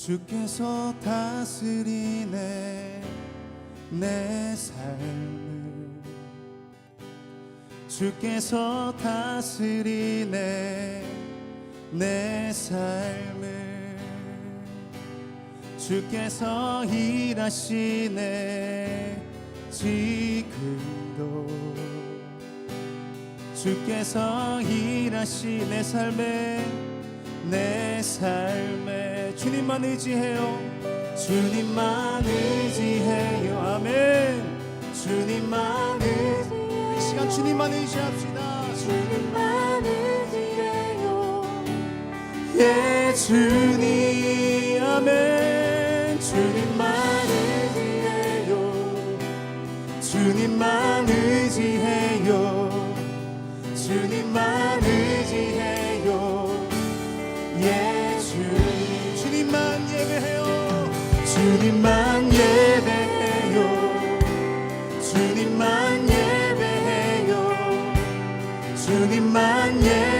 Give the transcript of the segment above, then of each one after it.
주께서 다스리네 내 삶을. 주께서 다스리네 내 삶을. 주께서 일하시네 지금도. 주께서 일하시 내 삶에 내 삶에 주님만 의지해요. 주님만 의지해요. 아멘. 주님만 의지 이 시간 주님만 의지합시다. 주님만 의지해요. 예 주님. 아멘. 주님만 의지해요. 주님만 의지해요. 주님만 의지해요 주님만 예배해요. 주님만 예배해요. 주님만 예배해요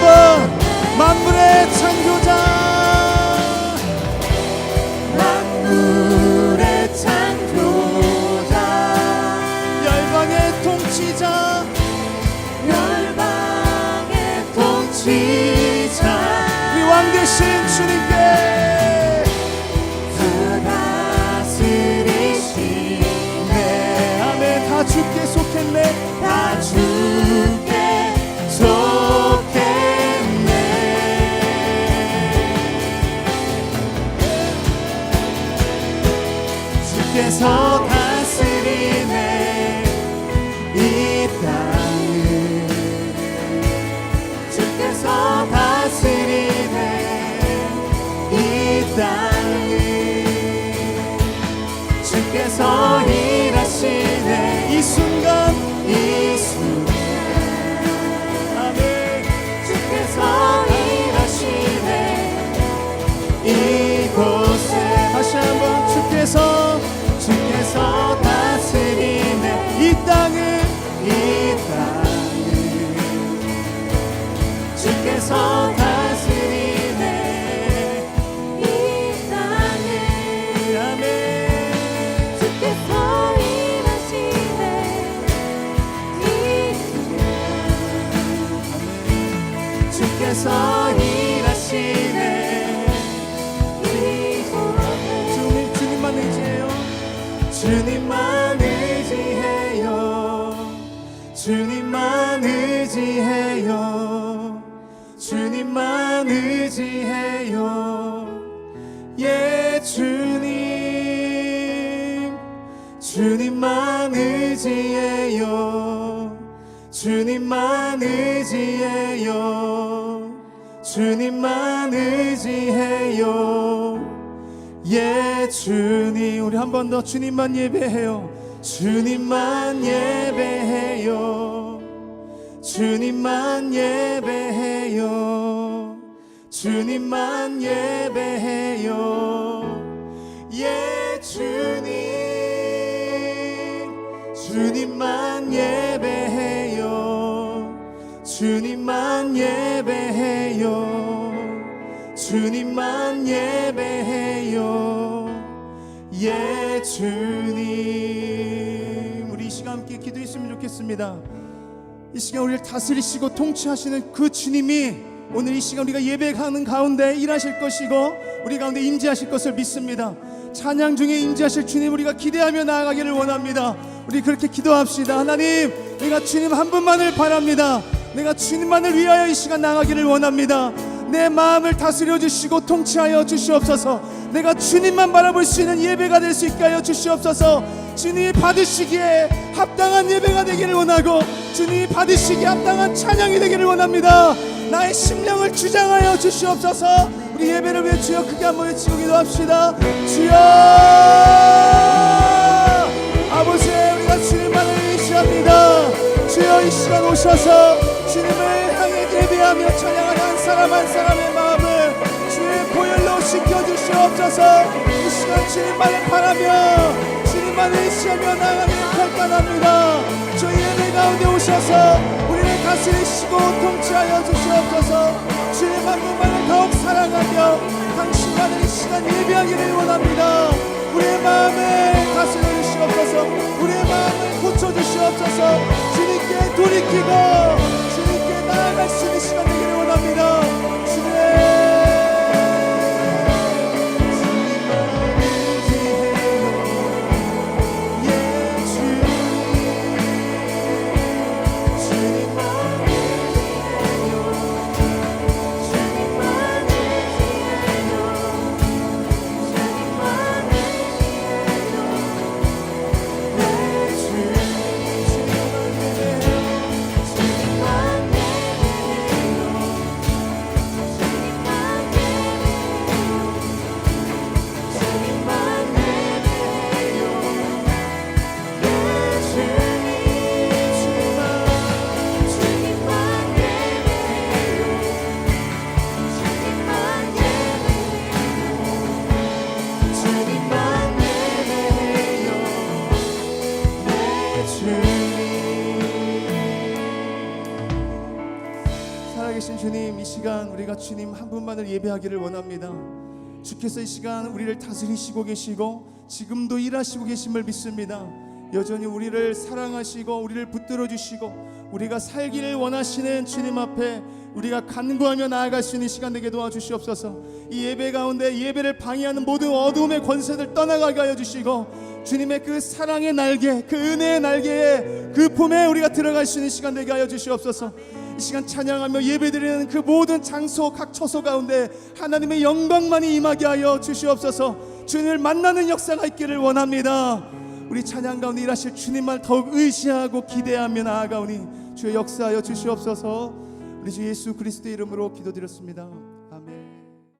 한번 만물의 창조자. 만물의 창조자. 열방의 통치자. 열방의 통치자. 우리 왕 대신 주님께 주께서 주께서 다스리네. 이 땅을 아멘. 주께서 일하시네. 이 주께서 일하시네. 이곳에 주님 주님만 의지해요. 주님만 의지해요. 주님만 의지해요 의지해요. 주님만 의지해요. 주님만 의지해요. 예 주님 우리 한 번 더 주님만 예배해요. 주님만 예배해요. 주님만 예배해요. 주님만 예배해요. 예 주님 주님만 예배해요. 주님만 예배해요. 주님만 예배해요. 예 주님. 우리 이 시간 함께 기도했으면 좋겠습니다. 이 시간 우리를 다스리시고 통치하시는 그 주님이 오늘 이 시간 우리가 예배하는 가운데 일하실 것이고 우리 가운데 임재하실 것을 믿습니다. 찬양 중에 임재하실 주님 우리가 기대하며 나아가기를 원합니다. 우리 그렇게 기도합시다. 하나님, 내가 주님 한 분만을 바랍니다. 내가 주님만을 위하여 이 시간 나가기를 원합니다. 내 마음을 다스려 주시고 통치하여 주시옵소서. 내가 주님만 바라볼 수 있는 예배가 될 수 있게 하여 주시옵소서. 주님이 받으시기에 합당한 예배가 되기를 원하고 주님이 받으시기에 합당한 찬양이 되기를 원합니다. 나의 심령을 주장하여 주시옵소서. 우리 예배를 위해 주여 크게 한번 외치고 기도합시다. 주여 오셔서 주님을 향해 예배하며 찬양하는 한 사람 한 사람의 마음을 주의 보혈로 씻겨 주시옵소서. 이 시간 주님만을 바라며 주님만을 의시하며 나가기를 결단합니다. 주 예배 가운데 오셔서 우리를 다스리시고 통치하여 주시옵소서. 주님 한 분만을 더욱 사랑하며 당신만을 이 시간 예배하기를 원합니다. 우리의 마음을 다스려 주시옵소서. 우리의 마음을 고쳐 주시옵소서. 돌이키고 주님께 나아갈 수 있는 시간 되 살아계신 주님 이 시간 우리가 주님 한 분만을 예배하기를 원합니다 주께서 이 시간 우리를 다스리시고 계시고 지금도 일하시고 계심을 믿습니다 여전히 우리를 사랑하시고 우리를 붙들어 주시고 우리가 살기를 원하시는 주님 앞에 우리가 간구하며 나아갈 수 있는 시간 되게 도와주시옵소서. 이 예배 가운데 예배를 방해하는 모든 어두움의 권세들 떠나가게 하여 주시고 주님의 그 사랑의 날개, 그 은혜의 날개에 그 품에 우리가 들어갈 수 있는 시간 되게 하여 주시옵소서. 이 시간 찬양하며 예배드리는 그 모든 장소 각 처소 가운데 하나님의 영광만이 임하게 하여 주시옵소서. 주님을 만나는 역사가 있기를 원합니다. 우리 찬양 가운데 일하실 주님만 더욱 의시하고 기대하며 나아가오니 주의 역사하여 주시옵소서. 우리 주 예수 그리스도의 이름으로 기도드렸습니다.